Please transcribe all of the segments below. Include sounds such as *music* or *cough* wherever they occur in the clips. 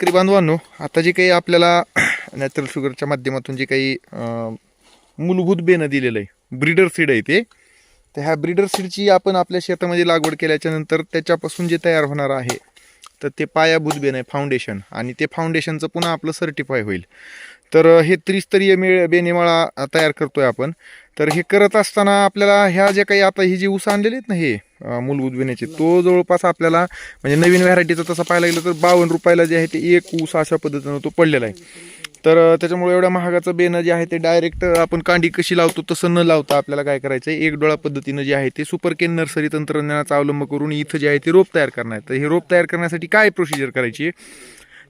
शेतकरी बांधवांनो आता जे काही आपल्याला *clears throat* नॅचरल शुगरच्या माध्यमातून जे काही मूलभूत बेनं दिलेलं आहे ब्रीडर सीड आहे ते तर ह्या ब्रीडर सीडची आपण आपल्या शेतामध्ये लागवड केल्याच्यानंतर त्याच्यापासून जे तयार होणार आहे तर ते पायाभूत बेन आहे फाउंडेशन आणि ते फाउंडेशनचं पुन्हा आपलं सर्टिफाय होईल. तर हे त्रिस्तरीय मेळ बेनेमाळा तयार तयार करतोय आपण. तर हे करत असताना आपल्याला ह्या ज्या काही आता ही जी ऊस आणलेली आहेत ना हे मूलभूत बेण्याचे तो जवळपास आपल्याला म्हणजे नवीन व्हरायटीचं तसं पाहायला गेलं तर बावन्न रुपयाला जे आहे ते एक ऊस अशा पद्धतीनं तो पडलेला आहे. तर त्याच्यामुळे एवढ्या महागाचं बेनं जे आहे ते डायरेक्ट आपण कांडी कशी लावतो तसं न लावता आपल्याला काय करायचं आहे एक डोळा पद्धतीनं जे आहे ते सुपर केन नर्सरी तंत्रज्ञानाचा अवलंब करून इथं जे आहे ते रोप तयार करणार. तर हे रोप तयार करण्यासाठी काय प्रोसिजर करायची? आहे?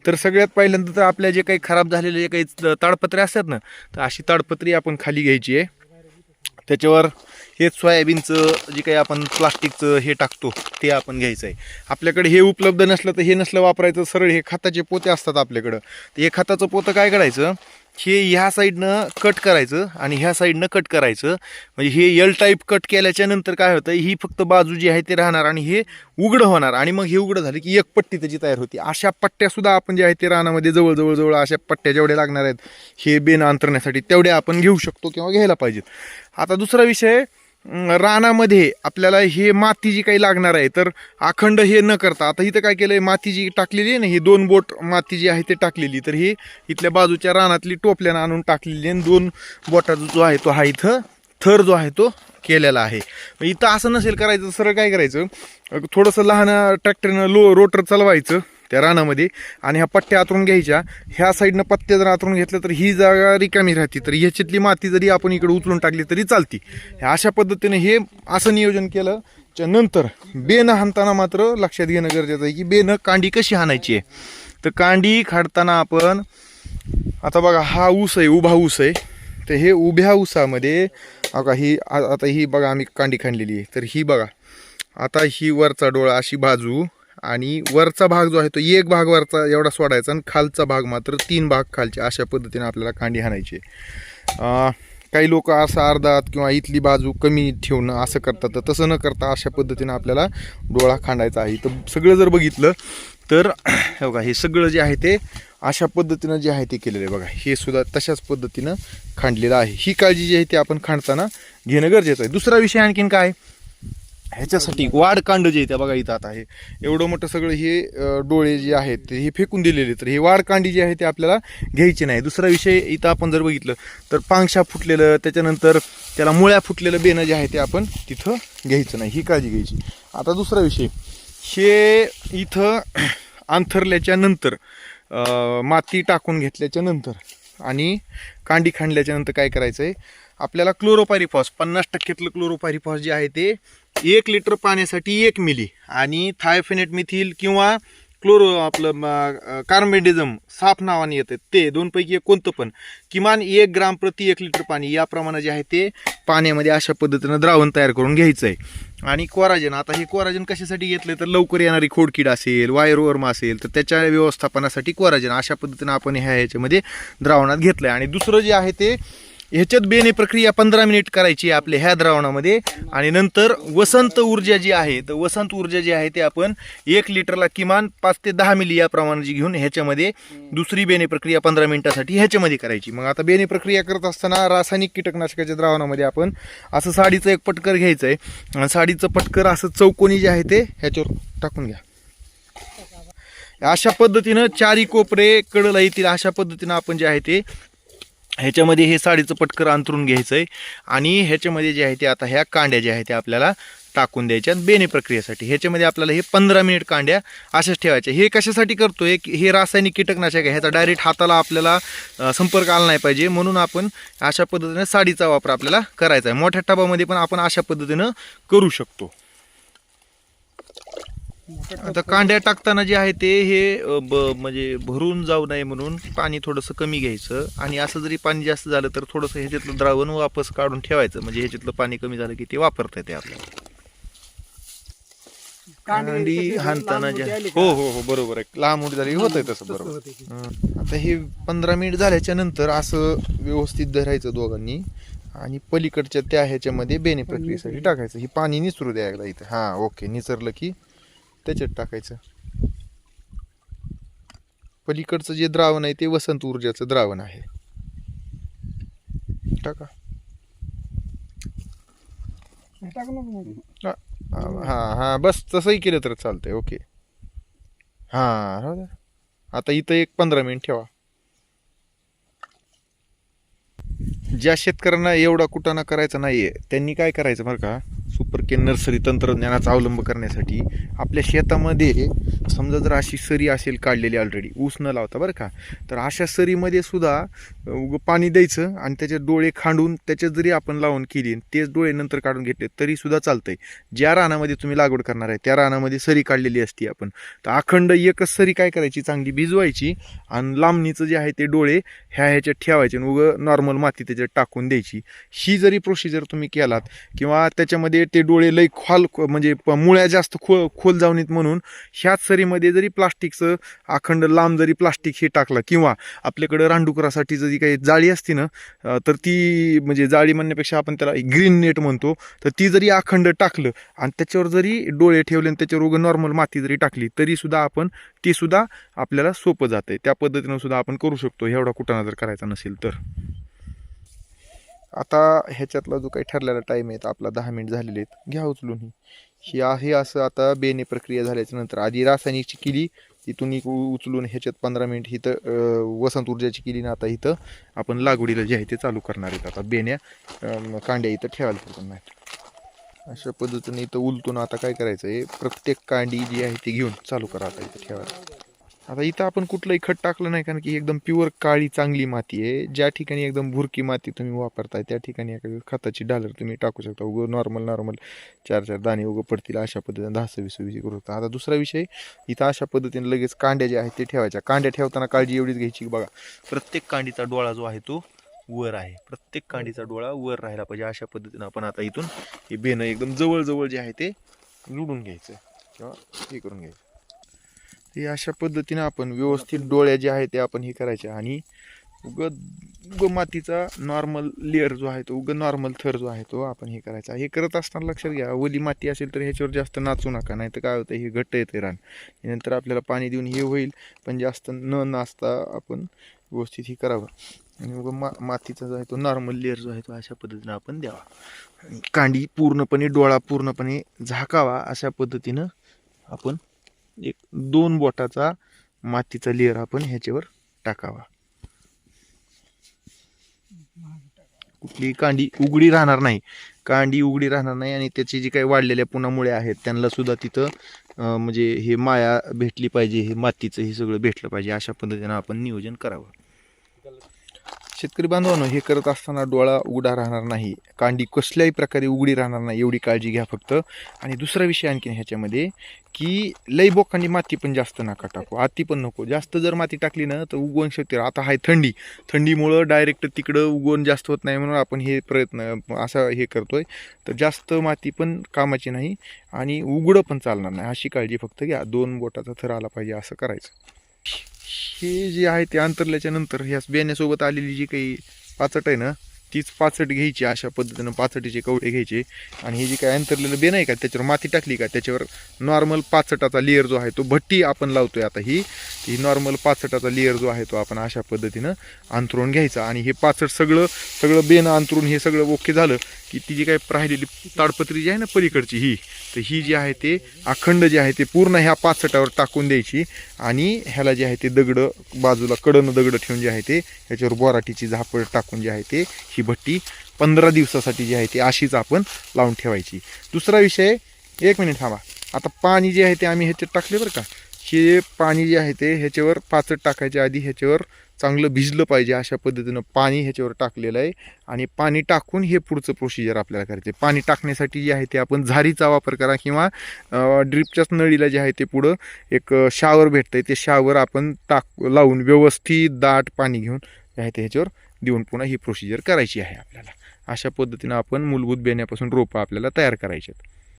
तर सगळ्यात पहिल्यांदा तर आपल्या जे काही खराब झालेले जे काही ताडपत्रे असतात ना तर अशी ताडपत्री आपण खाली घ्यायची आहे. त्याच्यावर हेच सोयाबीनचं जे काही आपण प्लास्टिकचं हे टाकतो ते आपण घ्यायचं आहे. आपल्याकडे हे उपलब्ध नसलं तर हे नसलं वापरायचं सरळ हे खताचे पोते असतात आपल्याकडं. तर हे खताचं पोतं काय करायचं? हे ह्या साईडनं कट करायचं आणि ह्या साईडनं कट करायचं. म्हणजे हे यल टाईप कट केल्याच्यानंतर काय होतं ही फक्त बाजू जी आहे ते राहणार आणि हे उघडं होणार. आणि मग हे उघडं झालं की एक पट्टी त्याची तयार होती. अशा पट्ट्यासुद्धा आपण जे आहे ते रानामध्ये जवळ जवळ जवळ अशा पट्ट्या जेवढ्या लागणार आहेत हे बेन अंतरण्यासाठी तेवढ्या आपण घेऊ शकतो किंवा घ्यायला पाहिजेत. आता दुसरा विषय रानामध्ये आपल्याला हे माती जी काही लागणार आहे तर अखंड हे न करता आता इथं काय केलं आहे माती जी टाकलेली आहे ना ही दोन बोट माती जी आहे ते टाकलेली तर ही इथल्या बाजूच्या रानातली टोपल्यानं आणून टाकलेली आणि दोन बोटाचा जो आहे तो हा इथं थर जो आहे तो केलेला आहे. मग इथं असं नसेल करायचं सरळ काय करायचं? थोडंसं लहान ट्रॅक्टरनं लो रोटर चालवायचं त्या रानामध्ये आणि ह्या पट्ट्या आतरून घ्यायच्या. ह्या साईडनं पत्त्या जर आतरून घेतलं तर ही जागा रिकामी राहते. तर ह्याच्यातली माती जरी आपण इकडे उचलून टाकली तरी चालती. अशा पद्धतीने हे असं नियोजन केलं. च्या नंतर बेनं हाणताना मात्र लक्षात घेणं गरजेचं आहे की बेनं कांडी कशी हाणायची आहे. तर कांडी खाडताना आपण आता बघा हा ऊस आहे उभा ऊस आहे. तर हे उभ्या ऊसामध्ये बघा ही आ- आता ही बघा आम्ही कांडी खाणलेली आहे. तर ही बघा आता ही वरचा डोळा अशी बाजू. आणि वरचा भाग जो आहे तो एक भाग वरचा एवढा सोडायचा आणि खालचा भाग मात्र तीन भाग खालचे अशा पद्धतीने आपल्याला कांडी हाणायची काही लोक असं अर्धात किंवा इथली बाजू कमी ठेवणं असं करतात तर तसं न करता अशा पद्धतीनं आपल्याला डोळा खांडायचा आहे. तर सगळं जर बघितलं तर बघा हे सगळं जे आहे ते अशा पद्धतीनं जे आहे ते केलेलं आहे. बघा हे सुद्धा तशाच पद्धतीनं खांडलेलं आहे. ही काळजी जी आहे ती आपण खांडताना घेणं गरजेचं आहे. दुसरा विषय आणखीन काय? ह्याच्यासाठी वाडकांड जे आहे त्या बघा इथं आता हे. एवढं मोठं सगळं हे डोळे जे आहेत ते हे फेकून दिलेले तर हे वाडकांडी जे जी आहे ते आपल्याला घ्यायचे नाही. दुसरा विषय इथं आपण जर बघितलं तर पांगशा फुटलेलं त्याच्यानंतर त्याला मुळ्या फुटलेलं बेणं जे आहे ते आपण तिथं घ्यायचं नाही. ही काळजी घ्यायची. आता दुसरा विषय. हे इथं अंथरल्याच्या नंतर माती टाकून घेतल्याच्या नंतर आणि कांडी खांडल्याच्या नंतर काय करायचं आहे आपल्याला क्लोरोपायरिफॉस पन्नास टक्क्यातलं क्लोरोपायरिफॉस जे आहे ते एक लिटर पाण्यासाठी एक मिली. आणि थायफेनेट मिथिल किंवा क्लोरो आपलं कार्मेडिझम साफ नावाने येतं. ते दोनपैकी एक कोणतं पण. किमान एक ग्राम प्रति एक लिटर पाणी या प्रमाणात जे आहे ते पाण्यामध्ये अशा पद्धतीनं द्रावण तयार करून घ्यायचं आहे आणि कोराजन आता हे कोराजन कशासाठी घेतलं तर लवकर येणारी खोडकीड असेल वायरवर्म असेल तर त्याच्या व्यवस्थापनासाठी कोराजन अशा पद्धतीनं आपण ह्या ह्याच्यामध्ये द्रावणात घेतलं आहे आणि दुसरं जे आहे ते ह्याच्यात बेने प्रक्रिया पंधरा मिनिट करायची आपल्या ह्या द्रावणामध्ये. आणि नंतर वसंत ऊर्जा जी आहे तर वसंत ऊर्जा जी आहे ते आपण एक लिटरला किमान पाच ते दहा मिली या प्रमाणाची घेऊन ह्याच्यामध्ये दुसरी बेने प्रक्रिया पंधरा मिनिटासाठी ह्याच्यामध्ये करायची. मग आता बेने प्रक्रिया करत असताना रासायनिक कीटकनाशकाच्या द्रावणामध्ये आपण असं साडीचं एक पटकर घ्यायचं आहे आणि साडीचं पटकर असं चौकोनी जे आहे ते ह्याच्यावर टाकून घ्या. अशा पद्धतीनं चारी कोपरे कडला येतील अशा पद्धतीनं आपण जे आहे ते ह्याच्यामध्ये हे साडीचं पटकर अंतरून घ्यायचं आहे आणि ह्याच्यामध्ये जे आहे ते आता ह्या कांड्या ज्या आहेत त्या आपल्याला टाकून द्यायच्या बेने प्रक्रियेसाठी. ह्याच्यामध्ये आपल्याला हे पंधरा मिनिट कांड्या अशाच ठेवायच्या. हे कशासाठी करतोय? की हे रासायनिक कीटकनाशक आहे. ह्याचा डायरेक्ट हाताला आपल्याला संपर्क आला नाही पाहिजे. म्हणून आपण अशा पद्धतीने साडीचा वापर आपल्याला करायचा आहे. मोठ्या टबामध्ये पण आपण अशा पद्धतीनं करू शकतो. आता कांड्या टाकताना जे आहे ते हे ब म्हणजे भरून जाऊ नये म्हणून पाणी थोडंसं कमी घ्यायचं आणि असं जरी पाणी जास्त झालं तर थोडंसं ह्याच्यातलं द्रावण वापस काढून ठेवायचं. म्हणजे ह्याच्यातलं पाणी कमी झालं की ते वापरता येते आपल्याला. कांडी हाणताना जे हो हो हो बरोबर आहे. लांब मोठी झाली. होत आहे तसं बरोबर. हं. आता हे पंधरा मिनिट झाल्याच्यानंतर असं व्यवस्थित धरायचं दोघांनी आणि पलीकडच्या त्या ह्याच्यामध्ये बेने प्रक्रियेसाठी टाकायचं. ही पाणी निसरू द्या एकदा इथं. हां ओके. निसरलं की त्याच्यात टाकायचं. पलीकडचं जे द्रावण आहे ते वसंत ऊर्जाचं द्रावण आहे. टाका. हे हां हा हा बस तसंही केलं तर चालतंय ओके. हा आता इथं एक पंधरा मिनिट ठेवा. ज्या शेतकऱ्यांना एवढा कुटाणा करायचा नाहीये त्यांनी काय करायचं बरं का? सुपर के नर्सरी तंत्रज्ञानाचा अवलंब करण्यासाठी आपल्या शेतामध्ये समजा जर अशी सरी असेल काढलेली ऑलरेडी ऊस न लावता बरं का तर अशा सरीमध्ये सुद्धा पाणी द्यायचं आणि त्याचे डोळे खांडून त्याच्यात जरी आपण लावून केली आणि तेच डोळे नंतर काढून घेतले तरी सुद्धा चालतंय. ज्या रानामध्ये तुम्ही लागवड करणार आहे त्या रानामध्ये सरी काढलेली असती आपण. तर अखंड एकच सरी काय करायची? चांगली भिजवायची आणि लांबणीचं जे आहे ते डोळे ह्या ह्याच्यात ठेवायचे आणि उगं नॉर्मल माती त्याच्यात टाकून द्यायची. ही जरी प्रोसिजर तुम्ही केलात किंवा त्याच्यामध्ये ते डोळे लई खोल म्हणजे मुळ्या जास्त खो खोल जाऊन येत म्हणून ह्याच सरीमध्ये जरी प्लास्टिकचं अखंड लांब जरी प्लास्टिक हे टाकलं किंवा आपल्याकडं रानडुकरासाठी जरी काही जाळी असती ना तर ती म्हणजे जाळी म्हणण्यापेक्षा आपण त्याला ग्रीन नेट म्हणतो तर ती जरी अखंड टाकलं आणि त्याच्यावर जरी डोळे ठेवले आणि त्याच्यावर उगं नॉर्मल माती जरी टाकली तरीसुद्धा आपण ती सुद्धा आपल्याला सोपं जातं आहे त्या पद्धतीनं सुद्धा आपण करू शकतो. एवढा कुटाणा जर करायचा नसेल तर. आता ह्याच्यातला जो काही ठरलेला टाईम आहे आपला दहा मिनिट झालेले आहेत. घ्या उचलून ही. ही आहे असं आता बेने प्रक्रिया झाल्याच्यानंतर. आधी रासायनिकची केली तिथून एक उ- उचलून ह्याच्यात पंधरा मिनिट इथं वसंत ऊर्जाची केली ना आता इथं. आपण लागवडीला जे आहे ते चालू करणार आहेत आता. बेण्या कांड्या इथं ठेवायला पाहिजे नाही अशा पद्धतीने इथं उलटून आता काय करायचं आहे प्रत्येक कांडी जी आहे ती घेऊन चालू करा आता इथं ठेवायला. आता इथं आपण कुठलंही खत टाकलं नाही कारण की एकदम प्युअर काळी चांगली माती आहे. ज्या ठिकाणी एकदम भुरकी माती तुम्ही वापरताय त्या ठिकाणी एखादी खताची डालर तुम्ही टाकू शकता. उगं नॉर्मल नॉर्मल चार चार दाणे उगं पडतील अशा पद्धतीने दहा सव्वीस वीस करू शकता. आता दुसरा विषय इथं अशा पद्धतीने लगेच कांड्या ज्या आहेत ते ठेवायच्या. कांड्या ठेवताना काळजी एवढीच घ्यायची की बघा प्रत्येक कांडीचा डोळा जो आहे तो वर आहे. प्रत्येक कांडीचा डोळा वर राहिला पाहिजे. अशा पद्धतीनं आपण आता इथून हे बेनं एकदम जवळजवळ जे आहे ते लुडून घ्यायचं किंवा हे करून घ्यायचं. हे अशा पद्धतीनं आपण व्यवस्थित डोळ्या जे आहे ते आपण हे करायचे आणि उग उग मातीचा नॉर्मल लेअर जो आहे तो उग नॉर्मल थर जो आहे तो आपण हे करायचा. हे करत असताना लक्षात घ्या ओली माती असेल तर ह्याच्यावर जास्त नाचू नका नाही तर काय होतं हे घट्ट येते रान. नंतर आपल्याला पाणी देऊन हे होईल पण जास्त न नाचता आपण व्यवस्थित हे करावं. आणि उग मा मातीचा जो आहे तो नॉर्मल लेअर जो आहे तो अशा पद्धतीनं आपण द्यावा. कांडी पूर्णपणे डोळा पूर्णपणे झाकावा अशा पद्धतीनं आपण एक दोन बोटाचा मातीचा लेअर आपण ह्याच्यावर टाकावा. कुठली कांडी उघडी राहणार नाही. कांडी उघडी राहणार नाही आणि त्याची जी काही वाढलेल्या पुन्हा आहेत त्यांना सुद्धा तिथं म्हणजे हे माया भेटली पाहिजे हे मातीचं हे सगळं भेटलं पाहिजे अशा पद्धतीनं आपण नियोजन करावं. शेतकरी बांधवांनो हे करत असताना डोळा उघडा राहणार नाही. कांडी कसल्याही प्रकारे उघडी राहणार नाही एवढी काळजी घ्या फक्त. आणि दुसरा विषय आणखीन ह्याच्यामध्ये की लई बोकांनी माती पण जास्त नका टाकू. आती पण नको. जास्त जर माती टाकली ना तर उगवण शक्य आता आहे थंडी. थंडीमुळं डायरेक्ट तिकडं उगवण जास्त होत नाही म्हणून आपण हे प्रयत्न असा हे करतोय. तर जास्त माती पण कामाची नाही आणि उघडं पण चालणार नाही. अशी काळजी फक्त घ्या. दोन बोटाचा थर आला पाहिजे असं करायचं. हे जे आहे ते अंतरल्याच्या नंतर ह्या बेण्यासोबत आलेली जी काही पाचट आहे ना तीच पाचट घ्यायची अशा पद्धतीनं पाचटीचे कवडे घ्यायचे. आणि हे जे काय अंतरलेलं बेन आहे का त्याच्यावर माती टाकली का त्याच्यावर नॉर्मल पाचटाचा लेअर जो आहे तो भट्टी आपण लावतोय आता ही. ही नॉर्मल पाचटाचा लेअर जो आहे तो आपण अशा पद्धतीनं अंतरून घ्यायचा. आणि हे पाचट सगळं सगळं बेन अंतरून हे सगळं ओके झालं की ती जी काय राहिलेली ताडपत्री जी आहे ना पलीकडची ही तर ही जी आहे ते अखंड जे आहे ते पूर्ण ह्या पाचटावर टाकून द्यायची. आणि ह्याला जे आहे ते दगडं बाजूला कडनं दगडं ठेवून जे आहे ते ह्याच्यावर बोराटीची झापड टाकून जे आहे ते ही भट्टी पंधरा दिवसासाठी जी आहे ती अशीच आपण लावून ठेवायची. दुसरा विषय एक मिनिट थांबा. आता पाणी जे आहे ते आम्ही ह्याच्यात टाकले बरं का? हे पाणी जे आहे ते ह्याच्यावर पाचट टाकायच्या आधी ह्याच्यावर चांगलं भिजलं पाहिजे अशा पद्धतीनं पाणी ह्याच्यावर टाकलेलं आहे. आणि पाणी टाकून हे पुढचं प्रोसिजर आपल्याला करायचं आहे. पाणी टाकण्यासाठी जे आहे ते आपण झारीचा वापर करा किंवा ड्रिपच्याच नळीला जे आहे ते पुढं एक शावर भेटतं आहे ते शावर आपण टाक लावून व्यवस्थित दाट पाणी घेऊन जे आहे ते ह्याच्यावर देऊन पुन्हा ही प्रोसिजर करायची आहे आपल्याला. अशा पद्धतीनं आपण मूलभूत बेण्यापासून रोपं आपल्याला तयार करायची आहेत